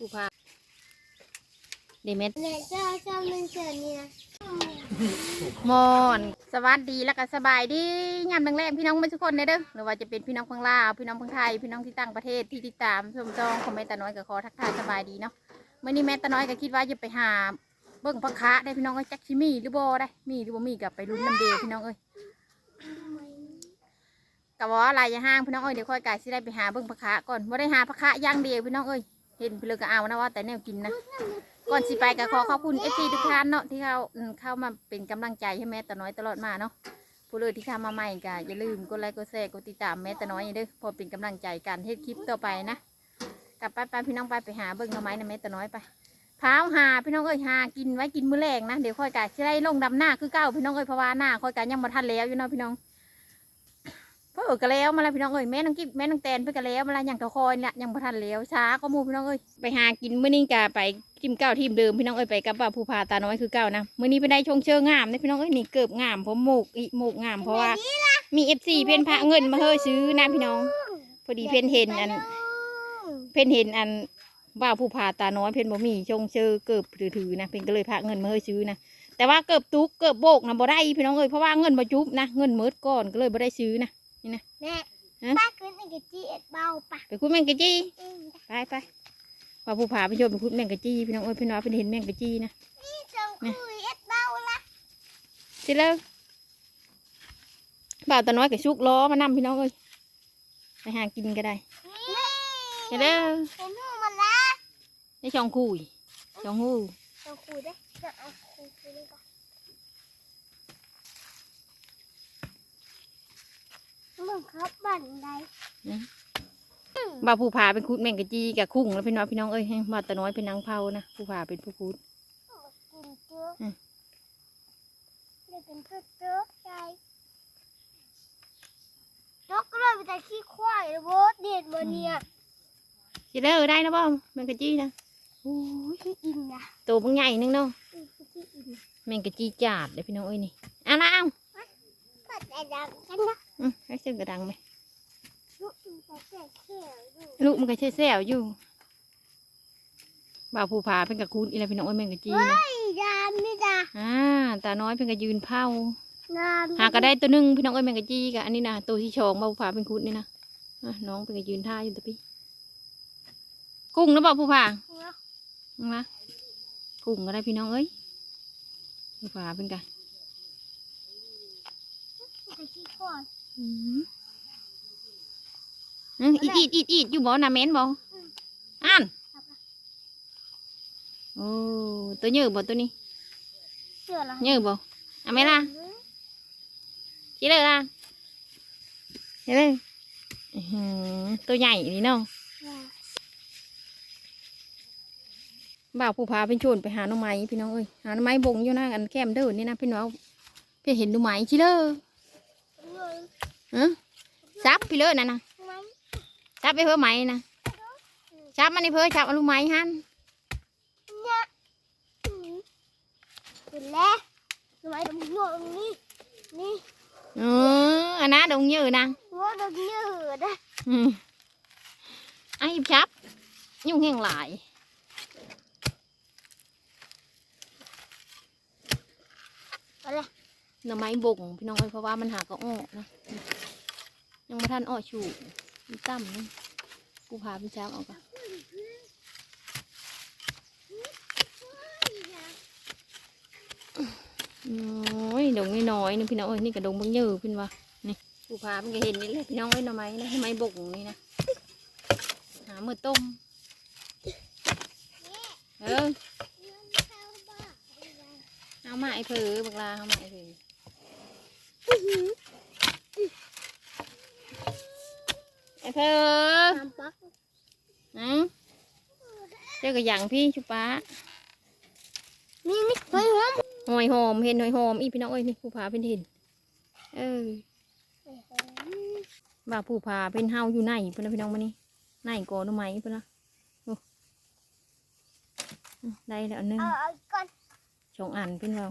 ผู้พาเดเม็ดเนี่ยเจ้าเจ้ามันเกิดเนี่ยมอนสวัสดีแล้วก็สบายดียามแรงๆพี่น้องทุกคนเด้อหรือว่าจะเป็นพี่น้องพังลาวพี่น้องพังไทยพี่น้องที่ต่างประเทศที่ติดตามชมจองคอมเมนต์ตาน้อยกับขอทักทายสบายดีเนาะเมื่อนี้แม่ตาน้อยก็คิดว่าจะไปหาเบิ้งพักคะได้พี่น้องเอ้ยจักชิมีหรือบ่ได้มีหรือบ่มีกับไปรุ่นน้ำเดยวพี่น้องเอ้ยกับว่าอะไรอย่าห้างพี่น้องเอ้ยเดี๋ยวค่อยกายสิได้ไปหาเบิ้งพักคะก่อนว่าได้หาพักคะอย่างเดียวพี่น้องเอ้ย เห็นเพลือก็เอานะว่าแต่แนวกินนะก่อนสิไปก็ขอขอบคุณเอฟซีทุกท่านเนาะที่เขาเข้ามาเป็นกำลังใจให้แม่ตาน้อยตลอดมาเนาะผู้เลยที่เข้ามาใหม่ก็อย่าลืมกดไลค์กดแชร์กดติดตามแม่ตาน้อยเด้อพอเป็นกำลังใจการเฮ็ดคลิปต่อไปนะกลับไปไปพี่น้องไปไปหาเบิ้งหน่อไม้นะแม่ตาน้อยไปพราวหาพี่น้องเอ้ยหากินไว้กินมื้อแรงนะเดี๋ยวค่อยกะสิได้ลงดำหน้าคือเก้าพี่น้องเอ้ยเพราะว่าหน้าค่อยกะยังบ่ทันแล้วอยู่เนาะพี่น้อง เพราะเออก็แล้วมาแล้วพี่น้องเอ้ยแม่น้องกิ๊บแม่น้องแตนเพิ่นก็แล้วมาแล้วอยังตะคอยเนี่ยยังบ่ทันแล้วช้าก็มูพี่น้องเอ้ยไปหากินเมื้อนี้กะไปทีมเก้าทีมเดิมพี่น้องเอ้ยไปกับว่าผู้พาตาน้อยคือเก้านะเมื้อนี้ไปได้ชงเชิงงามนะพี่น้องเอ้ยนี่เกือบงามเพราะโมกอีโมกงามเพราะว่ามีเอฟซีเพนพระเงินมาเฮ้ยซื้อนะพี่น้อง พอดีเพนเห็นอัน เพนเห็นอันว่าผู้พาตาน้อยเพนบ่มีชงเชิงเกือบถือๆนะเพนก็เลยพระเงินมาเฮ้ยซื้อนะแต่ว่าเกือบตุกเกือบโบกนะบ่ได้พี่น้องเอ้ยเพราะว่าเงินบ่จุบนะเงินเมิดก่อนก็เลยบ่ได้ซื้อนะ แม่ฮะป้าขึ้นในกระจีเอ็ดเบาปะไปคุดแมงกะจี้อืมไปไปว่าผู้พาไปชมไปคุดแมงกะจี้พี่น้องเอ้ยพี่น้องเพิ่นเห็นแมงกะจี้นะนี่จงคุยเอ็ดเบาละสิแล้วบ่าวตาน้อยกับชุกล้อมานำพี่น้องเอ้ยไปหากินก็ได้นี่เดี๋ยวเด้อเห็นหูมันละได้ช่องคุยช่องหูจงคุยได้จะเอาคุยคุยได้ป มึงครับบันไดบ่าวผู้พาเป็นคุดแมงกะจีกับคุ้งแล้วพี่น้องพี่น้องเอ้ยให้บ่าวตาน้อยเป็นนางเผานะผู้พาเป็นผู้คุดกินเจืออืมเดี๋ยวเป็นเพื่อเจือใจนกก็เลยไปแต่ขี้ควายเลยโว้เด็ดมาเนี่ยสิเด้อได้นะบ่แมงกะจีนะโอ้ยขี้อินนะตัวมันใหญ่นึงเนาะอืมขี้อินแมงกะจีจาดเลยพี่น้องเอ้ยนี่อะนะเอา ก็แต่ดังกันนะอืมให้เส้นกระดังไหมลูกอินแต่แก่แค่อยู่ลูกมันก็เช่แซวอยู่บ่าวผู้าเป็นกระคุดอีล้วพี่น้องเอ้ยแมงกะจีนะไอ้ดามนี่จ้ะอ่าตาน้อยเป็นกระยืนเผาหาก็ได้ตัวหนึ่งพี่น้องเอ้ยแมงกะจีกับอันนี้นะตัวที่ชองมาผู้ผาเป็นคุดนี่นะอะน้องเป็นกระยืนท่าอยู่ตะพี่กุ้งนะบอกผู้ผาเอามากุ้งก็ได้พี่น้องเอ้ยผู้ผาเป็นกะ ไปขี้ควายอืมอืมอีดอีดอีดอีดอยู่บ่นาเมนบ่อ่านโอ้ตัวเยอะบ่ตัวนี้เชื่อละเยอะบ่เอาไหมล่ะชี้เลยล่ะชี้เลยอื้อหือตัวใหญ่นี่เนาะบ่าวผู้พาเป็นชวนไปหาหน่อไม้พี่น้องเอ้ยหาหน่อไม้บงอยู่หน้ากันแคมเดินนี่นะพี่น้องพี่เห็นหน่อไม้ชิเล อฮะซับพี่เลอนั่นนะซับไปเพื่อไหมนะซับมันนี่เพื่อซับเอาลูกไม้หันเนี่ยเห็นแล้วทำไมต้องโยนนี่นี่เอออันนั้นดงเยอะนะว่าต้องเยอะนะอืมไอ้ซับยุ่งแห้งหลายอะไรหน่อไม้บงพี่น้องเอ้ยเพราะว่ามันหาก็อ้อนะ ยังไม่ทันอ้อชูมีตั้มนี่ผู้พาพี่ซับเอากะโอ้ยดงน้อยนี่พี่น้องเอ้ยนี่กระดงบางเยอะพี่นวะนี่ผู้พามันก็เห็นนี่แหละพี่น้องเอ้ยหน่อไม้นะไมบกนี่นะหาเมือต้มเออเอามาไอ้เผือบักลาเอามาไอ้เผือ ไอ้เผือน้ำปักอืมเจ้าก็อย่างพี่ชุป้านี่นี่เฮ้ยหัวหอยหอมเห็นหอยหอมอีพี่น้องเอ้ยนี่ผู้พาเป็นเห็นเออบ่าผู้พาเป็นเฮาอยู่ไหนเพิ่นนะพี่น้องมานี่ไหนก่อนหรือไหมเพิ่นนะโอ้อืมได้แล้วอันหนึงเอาเอาก่อนสองอันเพิ่นเรา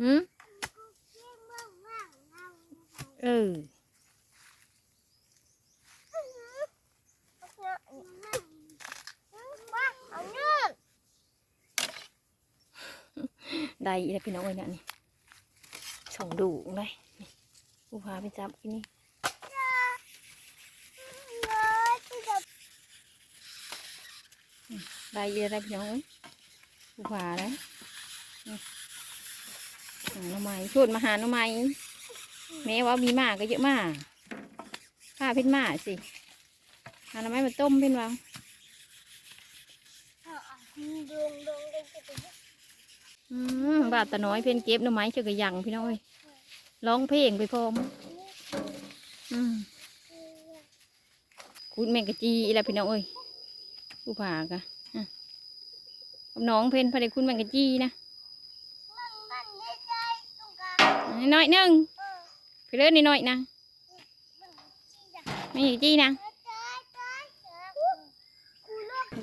หืมเออได้แล้วพี่น้องเอ้นี่ยนี่ส่งดูเลยนี่ผู้พาไปจับกินนี่เลยที่จะได้พี่น้องเอ้ยผู้พาแล้ นี่หน่อไม้ชวนมาหาหน่อไม้แม้ว่ามีหมาก็เยอะมากข้าเพ็นหมาสิหาหน่อไม้มาต้มเพ็นวังอืมบาดตาน้อยเพ็นเก็บหน่อไม้เชื่อกระยังพี่น้อยร้องเพลงไปพร้อมอืมคุณแมงกะจีอีแล้วพี่น้องเอ้ยผู้พากะอะกับน้องเพนพอด้คุณแมงกะจีนะ มันมันไม่ใช่ตรงกลาง น้อยหนึ่งเออไปเล่นน่อยนะไม่อยู่จี้นะ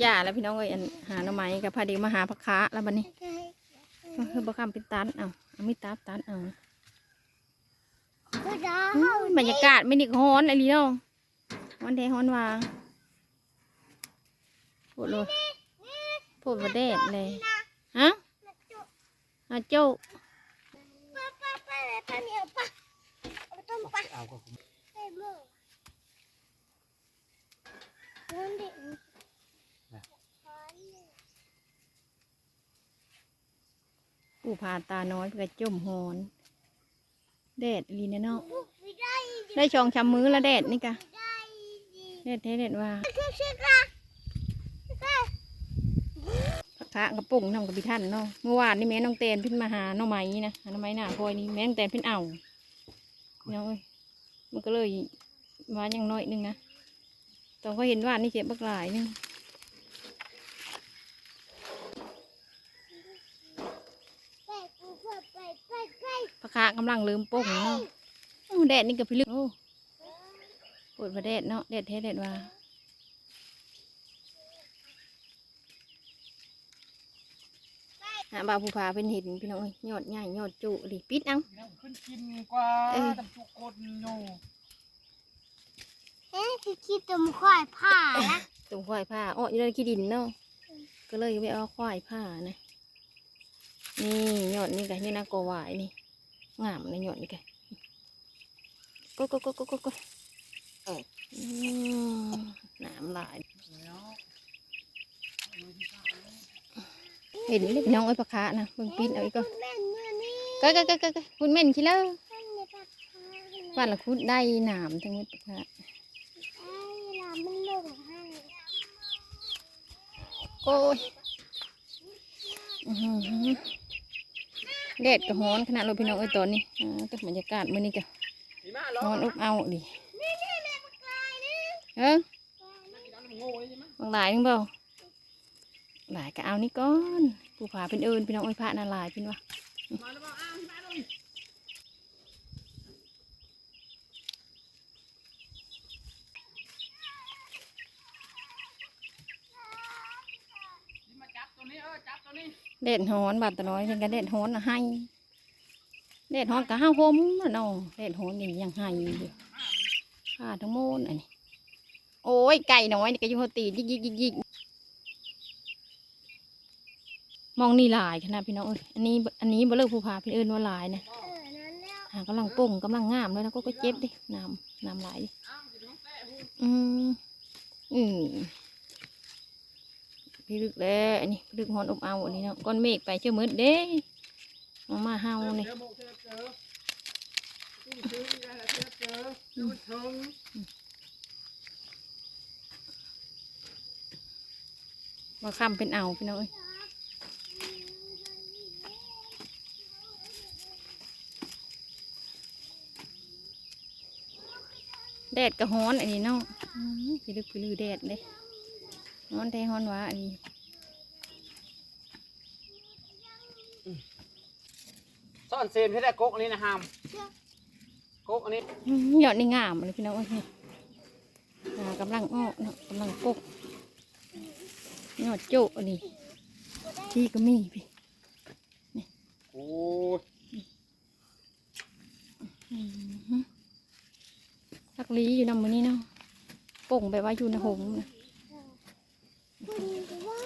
อย่าแล้วพี่น้องเอ้ยอันหาหน่อไม้กับพาดีมาหาพักค้าแล้วบัดนี้คือบ่คำเป็นตันเอาเอาไม่ตัดตัดเอากูจะอืมบรรยากาศไม่ไดีฮ้อนอะไรเนาะฮ้อนแดดฮ้อนวาปวดเลยปวดประเดดเลยฮะอาโจ้ป้าป้า ป้าเลยป้าเหนียวป้าเอาต้มป้าเอาก็ผมเฮ้ยมึงนั่นดิผู้พาตาน้อยเพื่อจมฮอนแดดอีหลีนะเนาะไม่ได้ได้ชองชำมือแล้วแดดนี่กะไม่ได้แดดแท้แดดว่า ช่วยช่วยกัน พ ระกระปุ่งทำกับพิท่านเนาะเมื่อวานนี่แม่น้องเตนเพิ่นมาหาน้องไม้นะหาหน้องไม้หน้าพลอยนี่แม่น้องเตนเพิ่นเอาน้องเอ้ยมันก็เลยมาอย่างน้อยหนึงนะตอนเขาเห็นว่านี่เจ็บบักหลายหนึงไปกูเพื่อไปไปไปพระกะกำลังเริ่มปุ่งเนาะแดดนี่ก็พิลึกโอ้ปวดประแดดเนาะแดดแท้แดดว่า หาบาวผู้พาเป็นเห็นพี่น้องเอ้ยยอดใหญ่ยอดจุดิปิดเอังแล้วขึ้นกินกว่าเอ้ยตำจุกคนอยู่เอ๊ะคือคิดตัวมันควายผ้านะตรงควายผ้าอ๋ออยู่ในขี้ดินเนาะก็เลยไปเอาควายผ้านะนี่ยอดนี่กันนี่นะกอหวายนี่งามนะยอดนี่กันก็ก็ก็ก็ก็ก็เอออืมน้ำลาย แล้ว เห็นเลยพี่น้องไอ้ปลาคานะเบิ่งปีนเอาอีกก็แม่นมือนี่ก็ก็ก็ก็ก็คุณแม่นชิเลอแม่นในปากคาบ้านละคุดได้หนามทั้งหมดปลาคาไอ้ลามันลงให้โอ้ยอื้อหือแดดก็ฮ้อนขนาดเราพี่น้องเอ้ยตอนนี้อ่าแต่บรรยากาศมื้อนี้ก็ดีมากเหรอฮ้อนอบเอาดินี่นี่แม่ปากลายนี่เออกินน้ำโง่เลยใช่ไหมบางหลายนึงเปล่า หลายก็เอานี่ก่อนผู้ผาเป็นเอิญพี่น้องไอ้ยพระนาลายพี่นวะมาแล้วมาอ้าวที่มาเด็ดฮ้อนบาดตะน้อยเป็นกันเด็ดฮ้อนให้เด็ดฮ้อนก็ห้าหมน่ะน้องเด็ดฮ้อนนี่ยังให้อยู่ผ้าทั้งโมนอันนี้โอ้ยไก่น้อยนี่ก็อยุ่งตียิกยิกยิกยิก มองนี่หลายขนาดพี่น้องเอ้ยอันนี้อันนี้บ่เลิกผู้ผาเป็นเอิญว่าหลายนะเออนั่นแล้วหากำลังป่งกำลังงามเลยนะก็ก็เจ็บดิน้ำน้ำไหลายดิอ้าวจะต้องแตะหูอืมอืมพี่ลึกแล้วอันนี้พี่ลึกหอนอบเอาอันนี้เนาะก้อนเมฆไปเชื่อมืดเด้มามาเฮานี่เจอโมกเจอเจอตุ้มซึ้งอะไรเจอเจอเจอเชิงว่าคำเป็นเอาพี่น้องเอ้ย แดดก็ฮ้อนอันนี้เนาะอืมพี่ลึกพี่ลือแดดเด้ฮ้อนแท้ฮ้อนหวาอันนี้ซ่อนเซนให้ได้กกอันนี้นะฮามกกอันนี้อืมยอดนี่งามเลยพี่น้องเอ้ยนี่อ่ากำลังออกเนาะกำลังปกยอดโจะอันนี้ที่ก็มีพี่โอ้ยอืม สักลีอยู่นำมือนี้เนาะป่งแบบว่าอยู่ในหงนะคุณว่า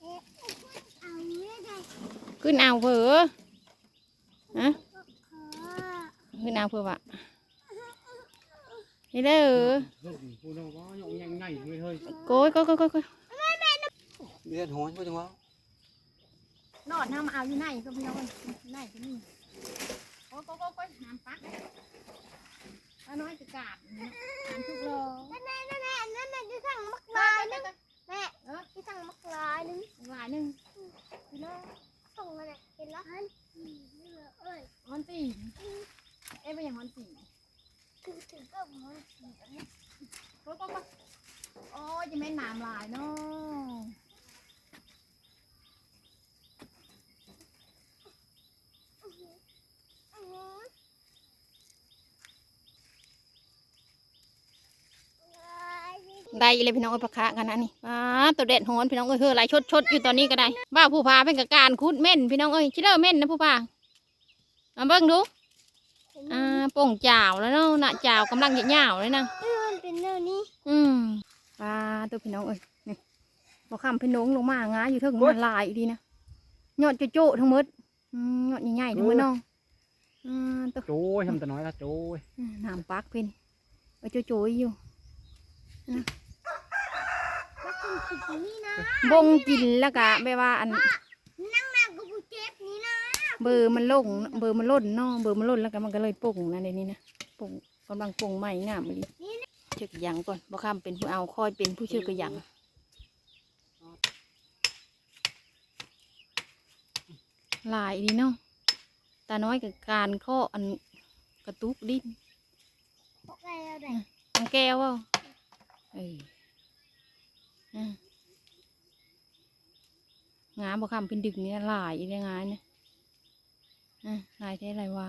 เอ๊ะเอาไม่ได้ขึ้นเอาเผอฮะขอขึ้นเอาเผอวะนี่เด้อลูกผู้น้องก็ยังยังไงไม่เฮ้ยโกยโกยโกยโกยโกยเดือดหอนก็จังวะนอดน้ำเอาอยู่ไหนก็พี่น้องไหนก็นี่โอ้ยโกยโกยโกยน้ำปัก ป้าน้อยจะกาดน้ำทุกโลนั่นแม่นั่นแม่นั่นแม่ที่สั่งมักลายนึงแม่ที่สั่งมักลายนึงหวานหนึ่งพี่น้องส่งมาเนี่ยเห็นแล้วฮันเอ้ยฮอนสี่เอ๊ะเป็นอย่างฮอนสี่ถึงถึงก็มันโกยโกยโกยโอ้ยจะแม่นน้ำลายเนาะ ได้เลยพี่น้องเอ้ยปลาคะกันนะนี่ป้าตัวเด็ดหอนพี่น้องเอ้ยเฮ้อไหลชดชดอยู่ตอนนี้ก็ได้บ้าผู้พาเป็นกับการคุดเม่นพี่น้องเอ้ยชิเลอร์เม่นนะผู้พามาเบิ่งดูอ่าโป่งจ่าวแล้วเนาะน่ะจ่าวกำลังเหยาวเลยนะมันเป็นเรื่องนี้อืมปลาตัวพี่น้องเอ้ยนี่บอกคำพี่น้องลงมางาอยู่เทิงมันลายอีดีนะยอดโจ๊ะๆทั้งหมดอืมยอดใหญ่ๆทั้งหมดน้องอ่าตัวโจ้ยทำแต่น้อยละโจ้ยน้ำปักเป็นเอาโจ๊ะๆอยู่แล้ว คุณคิดนี่นะบงกินแล้วก็แบบว่าอันนั่งนั่งกับกูเจ็บนี่นะเบอร์มันลงเบอร์มันล่นเนาะเบอร์มันล่นแล้วก็มันก็เลยป่งนะในนี้นะป่งกำลังป่งใหม่งามเลยเชือกยังก่อนบ่ข้ามเป็นผู้เอาคอยเป็นผู้เชือกกระยังหลายดีเนาะตาน้อยกับการข้ออันกระตุกดิ้นพวกเราได้อังแก้วเอ้ยอะ งามบ่ข้ามเป็นดึกนี่หลายอีเรื่องงานเนี่ยอะหลายแท้หลายว่า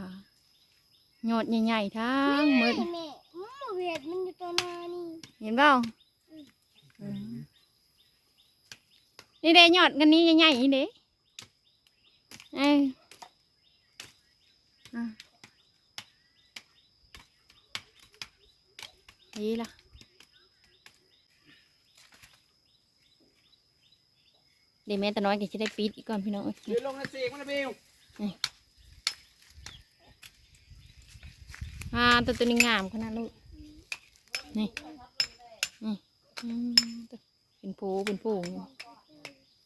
ยอดใหญ่ๆทั้งหมดแม่หมูเวียดมันอยู่ตัวนานี่ เห็นเปล่าอืมนี่เด้ยอดกันนี้ใหญ่ๆนี่เด้เอ้ยอะนี่ล่ะ เดี๋ยวแม่ตาน้อยก็จะได้ปิดอีกก่อนพี่น้องเอ้ยเดือดลงนะเสกมันนะบิวอ่าตัวตัวนี้งามขนาดลูกนี่นี่อืมตัวเป็นโพเป็นโพอยู่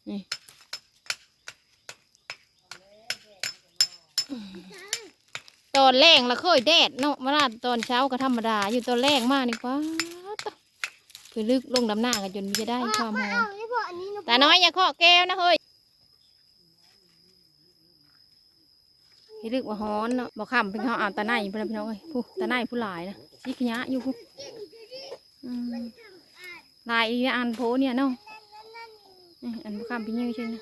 นี่ตอนแรงละเคยแดดเนาะเวลาตอนเช้าก็ธรรมดา อยู่ตอนแรงมากนี่กว่าตัวคือลึกลงดำหน้ากันจนมันจะได้ความหอมเอาไม่พออันนี้นะแต่น้อยอย่าเคาะแก้วนะเฮ้ยให้ลึกว่าฮ้อนเนาะบอกคำเป็นเขาอ่านตาในพี่น้องพี่น้องเอ้ยผู้ตาในผู้หลายนะชี้ขยะอยู่ผู้อืมลายอีอันโพเนี่ยเนาะนี่อันบอกคำเป็นยังไงใช่ไหม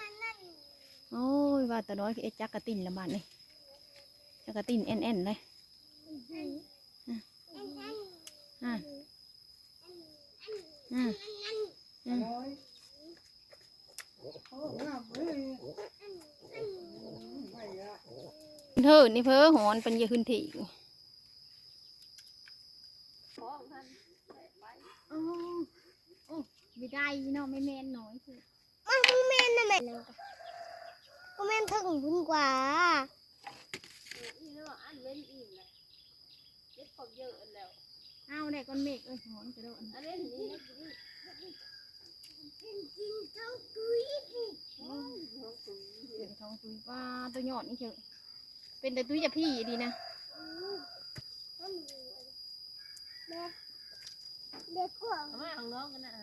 โอ้ยว่าตาน้อยคือเอ็ดจักกะตินละบาดนี่จักกะตินเอ็นเอ็นเลยอะอะอะ เธอนี่เพ้อหอนเป็นเยาขึ้นถี่โอ้โอ้ไม่ได้เนาะไม่แมนน้อยคือมันมึงเมนนะแม่กูเมนถึงบุญกว่าเอาได้ก้อนเมฆเอ้ยหอนกระโดดกินกินทั้งตุ้ยนี่ เดี๋ยวท้อง ตัวยอดนี่เฉยเป็นแต่ตุ้ยจะพี่ดีนะเด็กเด็กกว่ามาของน้องกันนะ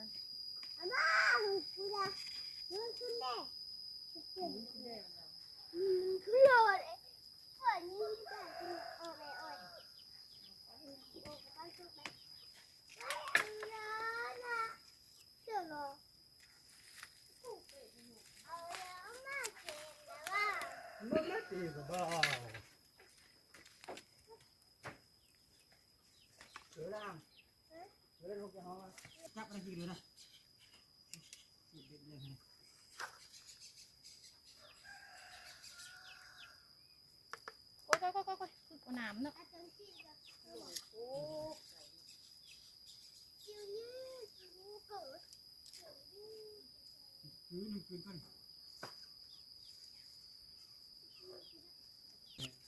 อ้าวกูจะเงินคุณแม่อืมคือโลดเอ้ยว่านี่จะกินเอาไปเอาไปเอาไปเอาไปเอาละเดี๋ยวรอเอาแล้วมาเก็บแล้วว่า มันไม่ตีกับบ้าเดือดอ่างเดือดลงไปห้องจั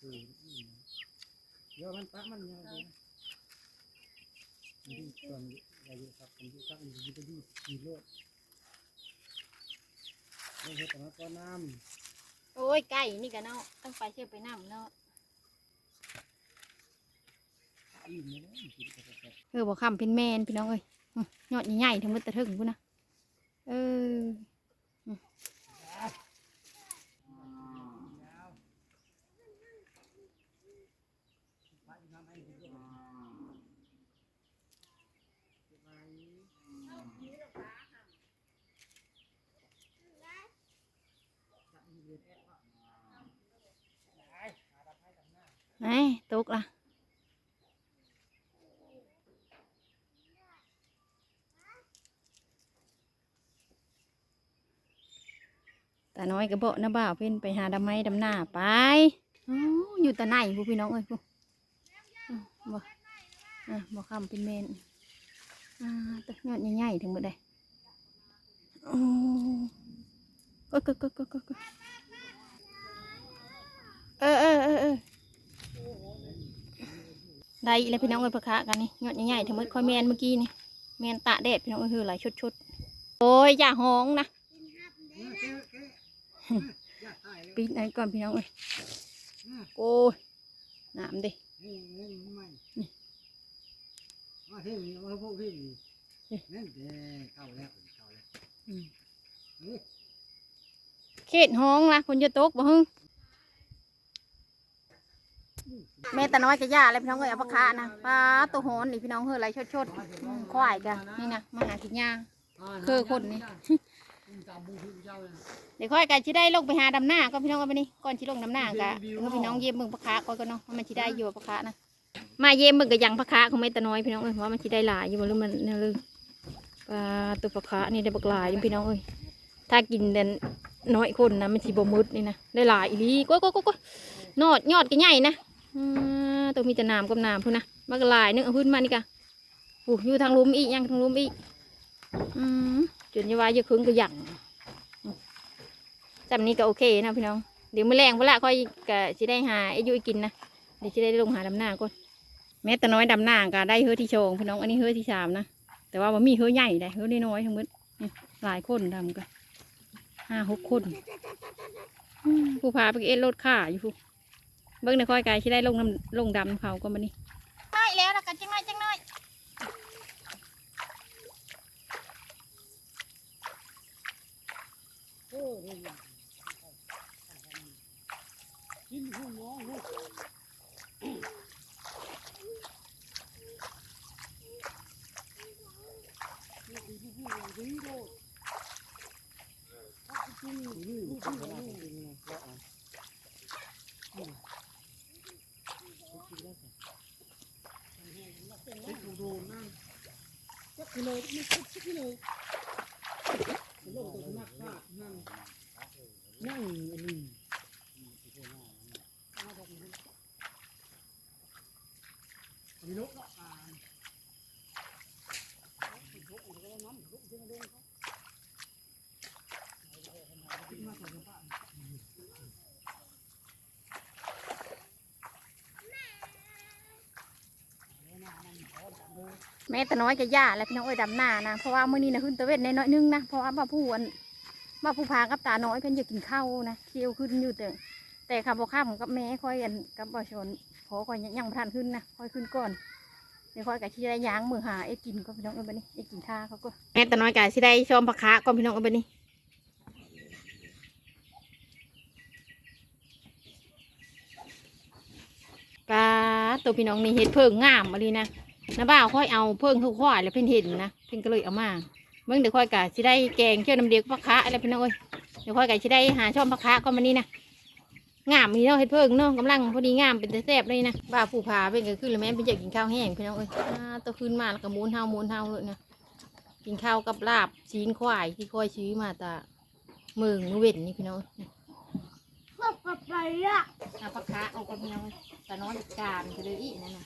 บอะไรกินเลยนะโอ้ยโอ้ยโอ้ยโอ้ยคือน้ามเนาะอาจารย์ที่จะโอ้ชิวยืดชิวเกิดซื้อหนึ่งคืนก่อนเดี๋ยวมันปะมันยังไงมันดีก่อนอย่าอยู่ครับมันดีครับมันดีก็ดีดีโลดไม่ใช่แต่ว่าก้อนน้ำโอ้ยไก่นี่กันเนาะต้องไปเชื่อไปน้ำเนาะเออบอกคำเป็นแมนพี่น้องเอ้ยอื้อยอดใหญ่ๆทั้งหมดตะถึงพุ่นะเออปะอีกน้ำให้กินะเออ ได้หาดับให้ดับหน้าไหนตกละแต่น้อยก็บอกนะบ่าวเพิ่นไปหาดำไม้ดำหน้าไปออยู่แต่ไหนพวกพี่น้องเอ้ยพวกอะ บอกอะบอกคำเป็นเมนอ่าตัวยอดใหญ่ๆถึงหมดเลยโอ้ก็ก็ก็ก็ก็ก็เออเออเออเออได้แล้วพี่น้องเอ้ยพะคะกันนี่ยอดใหญ่ๆทั้งหมดคอยแมนเมื่อกี้นี่แมนตะแดดพี่น้องเอ้ยคือหลายชุดๆโอ้ยอย่าห้องนะปีนไหนก่อนพี่น้องเอ้ยโอ้ยน้ำดิ เฮ้ยเฮ้ยทำไมมาเที่ยวนี่มาพวกพี่นี่นั่นเด้เข้าแล้วเข้าแล้วอืมเฮ้ยเขตห้องละคนจะตกบ่ฮึแม่ตาน้อยจะย่าอะไรพี่น้องเอ้ยเอาปลาคานะปลาตัวโหนนี่พี่น้องเฮ้ยอะไรชดๆอืมควายกันนี่นะมาหากินยาคือคนนี่จำบูพี่ เจ้าเลยเดี๋ยวค่อยกันชิได้ลงไปหาดำหน้าก็พี่น้องเอาไปนี่ก่อนชิลงดำหน้ากะเออพี่น้องเยี่ยมเบิ่งปลาคาก่อนก็เนาะว่ามันชิได้อยู่ปลาคานะมาเยี่ยมเบิ่งกับยังปลาคาของแม่ตาน้อยพี่น้องเอ้ยว่ามันชิได้หลายอยู่บ่หรือมันเนี่ยเลยปลาตัวปลาคานี่ได้บักหลายอยู่พี่น้องเอ้ยถ้ากินเดนน้อยคนนะมันสิบ่มืดนี่นะได้หลายอีหลีก้อยก้อยก้อยก้อยนอดยอดก็ใหญ่นะอืมตัวมีแต่น้ำกับน้ำพุ่นนะบักหลายนึงเอาพื้นมานี่กะโอ้อยู่ทางหลุมอีกยังทางหลุมอีกอืม จนจะว่าเยอะครึ่งก็หยั่งจำนี้ก็โอเคนะพี่น้องเดี๋ยวมือแรงเวลาค่อยก็จะได้หาไอ้ยุ้ยกินนะเดี๋ยวจะได้ลงหาดำหน้าก่อนแม้แต่น้อยดำหน้าก็ได้เฮือที่โชงพี่น้องอันนี้เฮือที่สามนะแต่ว่ามันมีเฮือใหญ่ได้เฮือน้อยทั้งหมดหลายคนดำกันห้าหกคนผู้พาไปเอ็นรถข่าอยู่ผู้เบิ้งในค่อยกายที่ได้ลงลงดำเขาก็มานี่ใช่แล้วนะกันจังน้อยจังน้อย โอ้ยกินหั งอันนี้มีลูกละอ่านมาแม่แต่น้อยกับย่าและพี่น้องเอ้ยดำหน้านะเพราะว่าเมื้อนี้นะขึ้นตะเวนในน้อยนึงนะเพราะว่าผู้อัน บ้าผู้พากับตาน้อยเพิ่นอยากกินข้าวนะเที่ยวขึ้นอยู่แต่แต่ขับบ่ข้ามกับแม่ค่อยอันกับบ่ชนพอค่อยยังทันขึ้นนะค่อยขึ้นก่อนเดี๋ยวค่อยกะสิได้ย่างมือหาไอ้กินก็พี่น้องเอ้ยบัดนี้ไอ้กินท่าเขาก็แม่แต่น้อยกะสิได้ชมผักคะก่อนพี่น้องเอ้ยบัดนี้ปลาตัวพี่น้องนี่เห็ดเพิ่งงามมาเลยนะน้าบ่าวค่อยเอาเพิ่งทุกข้อแล้วเพิ่นเห็นนะเพิ่นก็เลยเอามา เบิ่งเดี๋ยวค่อยกะสิได้แกงเชี่ยวน้ำเดียวกับผักคะอะไรพี่น้องเอ้ยเดี๋ยวค่อยกะสิได้หาช่อมผักคะก่อนมานี้นะงามมีเนาะเฮ็ดเพิ่งเนาะกำลังพอดีงามเป็นแต่แซ่บเลยนะบ้าผู้พาเป็นก็คือแล้วแม่เป็นอยากกินข้าวแห้งพี่น้องเอ้ยอ่าตัวขึ้นมาแล้วก็หมูนเฮาหมูนเฮาเลยนะกินข้าวกับลาบชีนควายที่ค่อยซื้อมาแตาเมืองมือเว้นนี่พี่น้องเอ้ยพวกกับไปอะเอาปลาคาเอากับพี่น้องเอ้ยตะน้อยการไปเลยอีนั่นน่ะ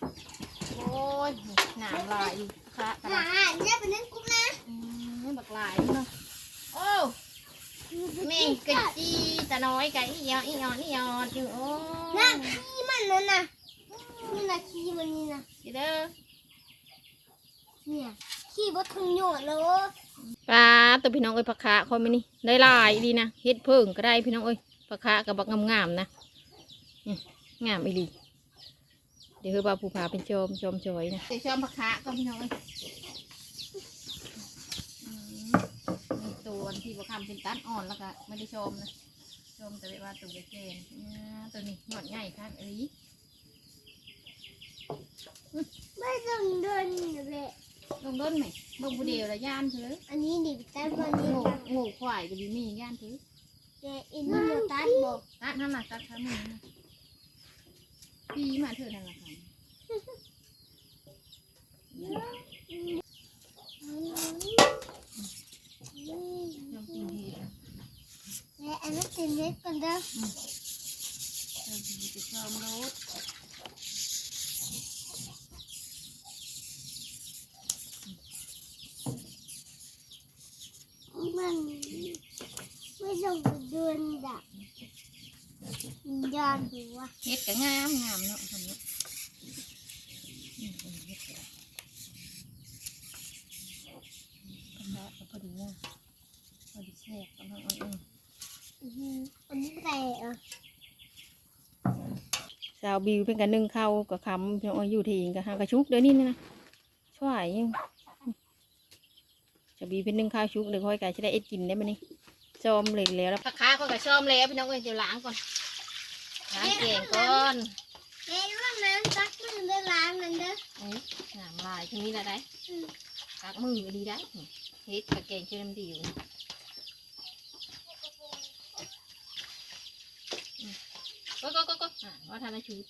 โอ้ยหนามลายค่ะกระหดามาษเนี่ยเป็นนั่นกุ้งนะ อืมบักลายเนาะโอ้แม่งกะจีตะน้อยกะอีหยออีหยออีหยออยู่โอ้นั่นขี้มันนั่นน่ะนี่นะขี้มันนี่นะเด้อเนี่ยขี้บดทึงหยดเลยปลาตัวพี่น้องเอ้ยผักขาคอยมานี่ได้หลายดีนะเฮ็ดเพิ่งก็ได้พี่น้องเอ้ยผักขากับบักงามๆนะนี่งามอีหลีเดี๋ยวคือว่าผู้พาเป็นชมชมชอยนะเดี๋ยวชมผักขาก็พี่น้องเอ้ยอืม นี่ตัวที่บักคำเป็นตัดอ่อนแล้วก็ไม่ได้ชมนะชมแต่ว่าตัวแก่ๆนะตัวนี้หนวดใหญ่ครับอีหลีไม่ต้องเดินเลยลงด้นไหมลงผู้เดียวละย่านเถอะอันนี้ดิบแต่วันนี้โง่โง่ควายก็ดีมีย่านเถอะแต่อินนี่มาตัดบอกตัดนั่นน่ะตัดขามือนะพี่มาเถอะนั่นแหละค่ะยอมกินทีนะ และอันนั้นเป็นเล็กกันเด้อเราจะไปชมรถมันไม่ต้ สาวบิวเป็นกันนึ่งข้าวกับคำพี่น้องอยู่ที่อิงกับหางกระชุกเดี๋ยวนี้นะช่วยยังสาวบิวเป็นนึ่งข้าวชุกเดี๋ยวค่อยกายจะได้เอ็ดกินได้ไหมนี่จอมเหล็กแล้วผักขาก็กระชอมแล้วพี่น้องเอ้ยเดี๋ยวล้างก่อนล้างเก่งก่อนเฮ้ยว่าน้ำซักมือได้ล้างมันเด้อนี่น้ำลายทีนี้ละได้อืมตักมือดีได้เฮ็ดกระเก่งเชื่อมดีอยู่อืม ก็ก็ก็ก็อ่าว่าทานอาชุด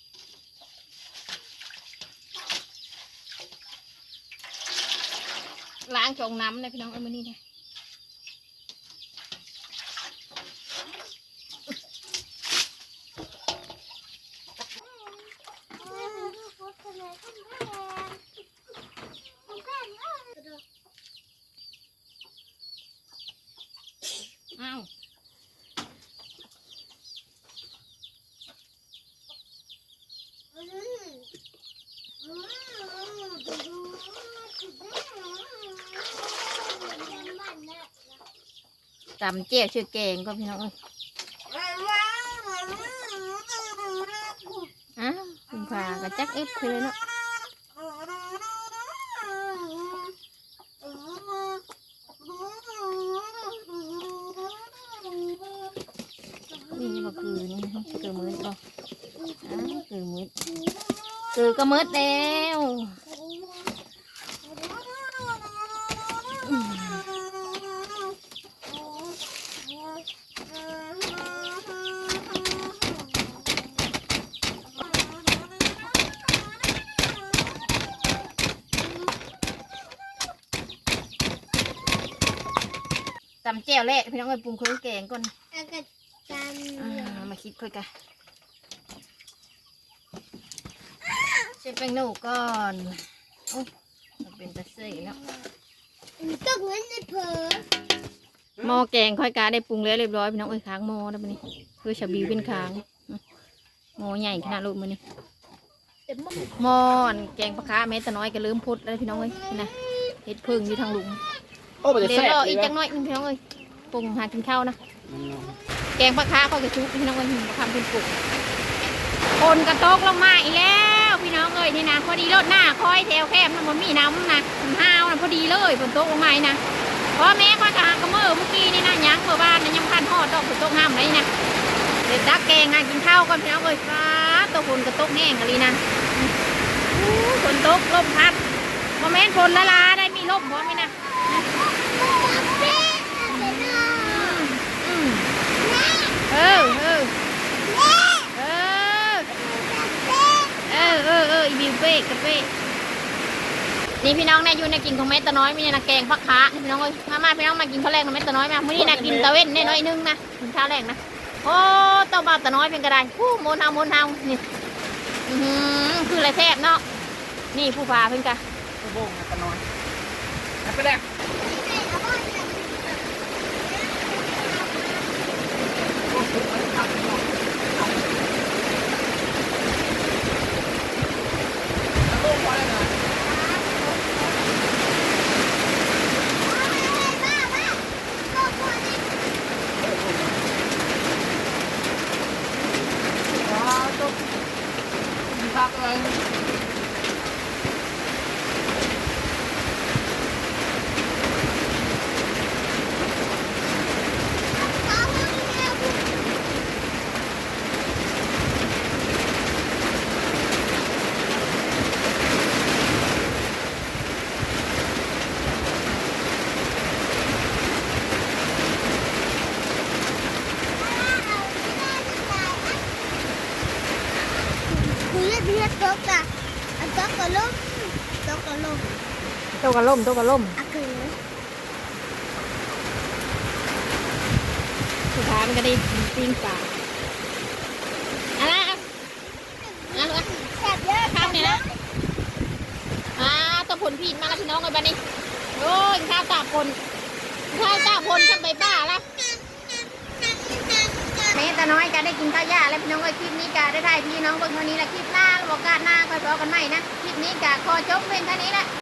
ล้างจงน้ำนะพี่น้องเอามานี่นะ เอาไปดูโพสต์กันเลยคุณแม่คุณแม่เอาไปดู อ้าว อืมอืมดูดูคุณแม่ยังบ้านนะ ตำเจียวชื่อแกงก็พี่น้องเอ้ยอ้าวคุณพากระจักเอฟคือเลยเนาะนี่ก็คือนี่เกือมืดก็อ้าวเกลือมืดเกือก็มืดแล้วำเจียวเละพี่น้องเอ้ยปรุงเครื่องแกงก่อนอากาศจันอ่ามาคิดค่อยกันเช็ดแป้งหนูก่อนโอ้มันเป็นตะเซ่แล้วต้องเงินในเผลอหม้อแกงค่อยกาได้ปรุงแล้วเรียบร้อยพี่น้องเอ้ยค้างหม้อแล้วมันนี่เพื่อชาบีเป็นค้างอืมหม้อใหญ่ขนาดลูกมันนี่เต็มหมดหม้ออันแกงปลาคาแม่แต่น้อยก็เริ่มพุดแล้วพี่น้องเอ้ยนี่นะเห็ดพึ่งอยู่ทางหลุม โอ้มันจะเดี๋ยวแซ่บรอเลอียกจักนะหน้อยหนึงพี่น้องเอ้ยปรุงหากินข้าวนะ แกงปลาคาก็จะชุบพี่น้องเอ้ยมาทำเป็นปลุกคนกระตกลงมาอีกแล้วพี่น้องเอ้ยนี่นะพอดีรถหน้าคอยแถวแคบนะมันมีน้ำนะมันห้าวนะพอดีเลยฝนตกลงมานี่นะพ่อแม่คอยกะหากระเมื่อเมื่อกี้นี่นะยังเมื่อบ้านนะยังพันหอดดอกฝนตกห้ามเลยนะเด็ดดักแกงหากินข้าวก่อนพี่น้องเอ้ยฟ้าตัวฝนกระตกแห้งอะไรนะอู้ฝนตกลมพัดโมเมนต์ฝนละลาได้มีลมพร้อมไหมนะ เป๊ะเป๊ะเนาะอืมเออเออเออเออเออเอออีบิวเป้กับเป้นี่พี่น้องเนี่ยอยู่ในกินของแม่ตะน้อยมีนะแกงผักขานี่พี่น้องเอ้ยมามาพี่น้องมากินข้าวแรงของแม่ตะน้อยมามื้อนี้นะกินตะเว้นน้อยนึงนะกินข้าวแรงนะโอ้เต้าบ่าวตะน้อยเป็นกระไดผู้โมนเฮาโมนเฮานี่อือคืออะไรแซ่บเนาะนี่ผู้พาเพิ่นกะกระโบงนะน้อยแล้วก็แดก เอาบ้านเนี่ย โอ้โหมันขับเนาะกระโบงพอแล้วนะ บ้าบ้าก็พอดี อ๋อตุ๊กมีพักเลย เอาห้องนี้แล้วคุณ คุณเรียกเรียกโต๊ะกะอันโต๊ะกะล่มโต๊ะกะล่ม โตกะล่มโตกะล่มอะคือผู้พามันก็ได้ปิ้งปลาอะไรอะอะลูกอะแซ่บเยอะข้าวเนี่ยนะอ่าตัวผลพีนมาแล้วพี่น้องเลยบ้านี้โอ้ยข้าวตากผลข้าวตากผลทำใบป้าละแม่แต่น้อยก็ได้กินข้าวย่าแล้วพี่น้องก็คลิปนี้ก็ได้ถ่ายพี่น้องเบิ่งเท่านี้แหละคลิปหน้าโอกาสหน้าคอยบอกกันใหม่นะคลิปนี้ก็ขอจบเพียงเท่านี้แหละ